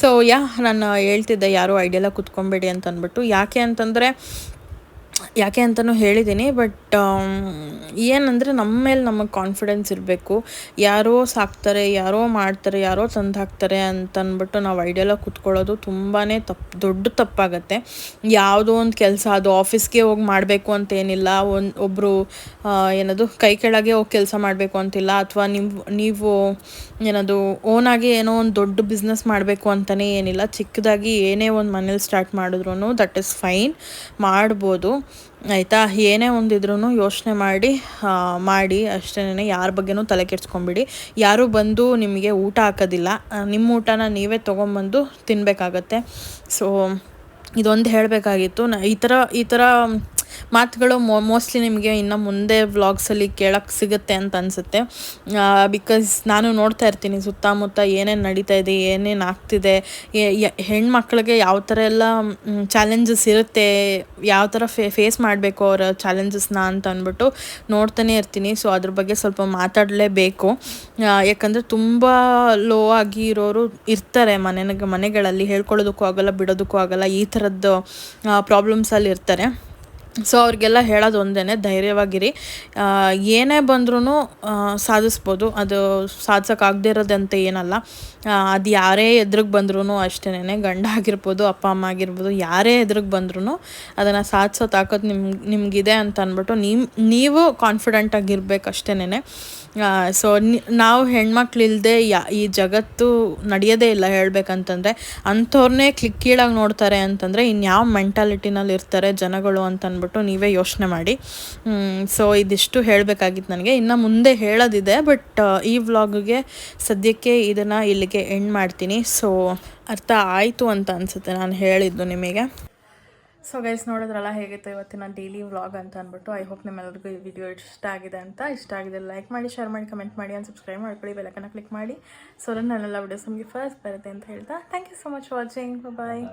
Speaker 1: ಸೊ ಯಾ ನಾನು ಹೇಳ್ತಿದ್ದೆ, ಯಾರೂ ಐಡಿಯಲ್ಲ ಕುತ್ಕೊಬೇಡಿ ಅಂತ ಅಂದ್ಬಿಟ್ಟು ಯಾಕೆ ಅಂತಂದರೆ ಯಾಕೆ ಅಂತಲೂ ಹೇಳಿದ್ದೀನಿ ಬಟ್ ಏನಂದರೆ ನಮ್ಮ ಮೇಲೆ ನಮಗೆ ಕಾನ್ಫಿಡೆನ್ಸ್ ಇರಬೇಕು. ಯಾರೋ ಸಾಕ್ತಾರೆ, ಯಾರೋ ಮಾಡ್ತಾರೆ, ಯಾರೋ ತಂದು ಹಾಕ್ತಾರೆ ಅಂತ ಅಂದ್ಬಿಟ್ಟು ನಾವು ಐಡಿಯಲ್ಲ ಕುತ್ಕೊಳ್ಳೋದು ತುಂಬಾ ತಪ್ಪು ದೊಡ್ಡ ತಪ್ಪಾಗತ್ತೆ. ಯಾವುದೋ ಒಂದು ಕೆಲಸ ಅದು ಆಫೀಸ್ಗೆ ಹೋಗಿ ಮಾಡಬೇಕು ಅಂತ ಏನಿಲ್ಲ ಒಂದು ಒಬ್ಬರು ಏನದು ಕೈ ಕೆಳಗೆ ಹೋಗಿ ಕೆಲಸ ಮಾಡಬೇಕು ಅಂತಿಲ್ಲ, ಅಥವಾ ನೀವು ಏನದು, ಓನಾಗಿ ಏನೋ ಒಂದು ದೊಡ್ಡ ಬಿಸ್ನೆಸ್ ಮಾಡಬೇಕು ಅಂತಲೇ ಏನಿಲ್ಲ. ಚಿಕ್ಕದಾಗಿ ಏನೇ ಒಂದು ಮನೇಲಿ ಸ್ಟಾರ್ಟ್ ಮಾಡಿದ್ರು ದಟ್ ಇಸ್ ಫೈನ್ ಮಾಡ್ಬೋದು. ಆಯಿತಾ? ಏನೇ ಒಂದಿದ್ರೂ ಯೋಚನೆ ಮಾಡಿ ಮಾಡಿ. ಅಷ್ಟೇ ಯಾರ ಬಗ್ಗೆನೂ ತಲೆ ಕೆಡ್ಸ್ಕೊಂಬಿಡಿ. ಯಾರೂ ಬಂದು ನಿಮಗೆ ಊಟ ಹಾಕೋದಿಲ್ಲ. ನಿಮ್ಮ ಊಟನ ನೀವೇ ತೊಗೊಂಬಂದು ತಿನ್ನಬೇಕಾಗತ್ತೆ ಸೊ ಇದೊಂದು ಹೇಳಬೇಕಾಗಿತ್ತು. ನ, ಈ ಥರ ಈ ಥರ ಮಾತುಗಳು ಮೋ ಮೋಸ್ಟ್ಲಿ ನಿಮಗೆ ಇನ್ನು ಮುಂದೆ ವ್ಲಾಗ್ಸಲ್ಲಿ ಕೇಳೋಕ್ಕೆ ಸಿಗುತ್ತೆ ಅಂತ ಅನಿಸುತ್ತೆ. ಬಿಕಾಸ್ ನಾನು ನೋಡ್ತಾ ಇರ್ತೀನಿ ಸುತ್ತಮುತ್ತ ಏನೇನು ನಡೀತಾ ಇದೆ, ಏನೇನು ಆಗ್ತಿದೆ ಹೆಣ್ಮಕ್ಳಿಗೆ ಯಾವ ಥರ ಎಲ್ಲ ಚಾಲೆಂಜಸ್ ಇರುತ್ತೆ, ಯಾವ ಥರ ಫೇ ಫೇಸ್ ಮಾಡಬೇಕು ಅವರ ಚಾಲೆಂಜಸ್ನ ಅಂತ ಅಂದ್ಬಿಟ್ಟು ನೋಡ್ತಾನೆ ಇರ್ತೀನಿ. ಸೊ ಅದ್ರ ಬಗ್ಗೆ ಸ್ವಲ್ಪ ಮಾತಾಡಲೇಬೇಕು. ಯಾಕಂದರೆ ತುಂಬ ಲೋ ಆಗಿ ಇರೋರು ಇರ್ತಾರೆ ಮನೆ ಮನೆಗಳಲ್ಲಿ ಹೇಳ್ಕೊಳ್ಳೋದಕ್ಕೂ ಆಗಲ್ಲ, ಬಿಡೋದಕ್ಕೂ ಆಗಲ್ಲ, ಈ ಥರದ್ದು ಪ್ರಾಬ್ಲಮ್ಸಲ್ಲಿ ಇರ್ತಾರೆ. ಸೊ ಅವ್ರಿಗೆಲ್ಲ ಹೇಳೋದು ಒಂದೇ ಧೈರ್ಯವಾಗಿರಿ. ಏನೇ ಬಂದ್ರೂ ಸಾಧಿಸ್ಬೋದು. ಅದು ಸಾಧಿಸೋಕ್ಕಾಗದೇ ಇರೋದಂತ ಏನಲ್ಲ. ಅದು ಯಾರೇ ಎದುರಿಗೆ ಬಂದ್ರೂ ಅಷ್ಟೇನೆ ಗಂಡ ಆಗಿರ್ಬೋದು, ಅಪ್ಪ, ಅಮ್ಮ ಆಗಿರ್ಬೋದು, ಯಾರೇ ಎದುರಿಗೆ ಬಂದ್ರೂ ಅದನ್ನು ಸಾಧಿಸೋ ತಾಕತ್ತು ನಿಮ್ಗೆ ನಿಮಗಿದೆ ಅಂತ ಅಂದ್ಬಿಟ್ಟು ನೀವು ನೀವು ಕಾನ್ಫಿಡೆಂಟಾಗಿರ್ಬೇಕು ಅಷ್ಟೇನೆ ಸೊ ನಾವು ಹೆಣ್ಮಕ್ಳು ಇಲ್ಲದೆ ಯಾ, ಈ ಜಗತ್ತು ನಡೆಯೋದೇ ಇಲ್ಲ ಹೇಳಬೇಕಂತಂದರೆ ಅಂಥವ್ರನ್ನೇ ಕ್ಲಿಕ್ ಕೀಳಾಗಿ ನೋಡ್ತಾರೆ ಅಂತಂದರೆ ಇನ್ಯಾವ ಮೆಂಟಾಲಿಟಿನಲ್ಲಿ ಇರ್ತಾರೆ ಜನಗಳು ಅಂತ ಅಂದ್ಬಿಟ್ಟು ನೀವೇ ಯೋಚನೆ ಮಾಡಿ. ಸೊ ಇದಿಷ್ಟು ಹೇಳಬೇಕಾಗಿತ್ತು ನನಗೆ. ಇನ್ನು ಮುಂದೆ ಹೇಳೋದಿದೆ, ಬಟ್, ಈ ವ್ಲಾಗ್ಗೆ ಸದ್ಯಕ್ಕೆ ಇದನ್ನು ಇಲ್ಲಿಗೆ ಎಂಡ್ ಮಾಡ್ತೀನಿ. ಸೊ ಅರ್ಥ ಆಯಿತು ಅಂತ ಅನಿಸುತ್ತೆ ನಾನು ಹೇಳಿದ್ದು ನಿಮಗೆ. ಸೊ ಗೈಸ್ ನೋಡಿದ್ರಲ್ಲ ಹೇಗಿತ್ತು ಇವತ್ತಿನ ಡೈಲಿ ವ್ಲಾಗ್ ಅಂತ ಅಂದ್ಬಿಟ್ಟು ಐ ಹೋಪ್ ನಿಮ್ಮೆಲ್ಲರಿಗೂ ಈ ವಿಡಿಯೋ ಇಷ್ಟ ಆಗಿದೆ ಅಂತ. ಇಷ್ಟ ಆಗಿದೆ ಲೈಕ್ ಮಾಡಿ ಶೇರ್ ಮಾಡಿ ಕಮೆಂಟ್ ಮಾಡಿ ಅಂತ ಸಬ್ಸ್ಕ್ರೈಬ್ ಮಾಡ್ಕೊಳ್ಳಿ ಬೆಲಕನ್ನ ಕ್ಲಿಕ್ ಮಾಡಿ. ಸೊ ನನ್ನೆಲ್ಲ ವಿಡಿಯೋಸ್ ನಿಮಗೆ ಫಸ್ಟ್ ಬರುತ್ತೆ ಅಂತ ಹೇಳ್ತಾ thank you so much watching bye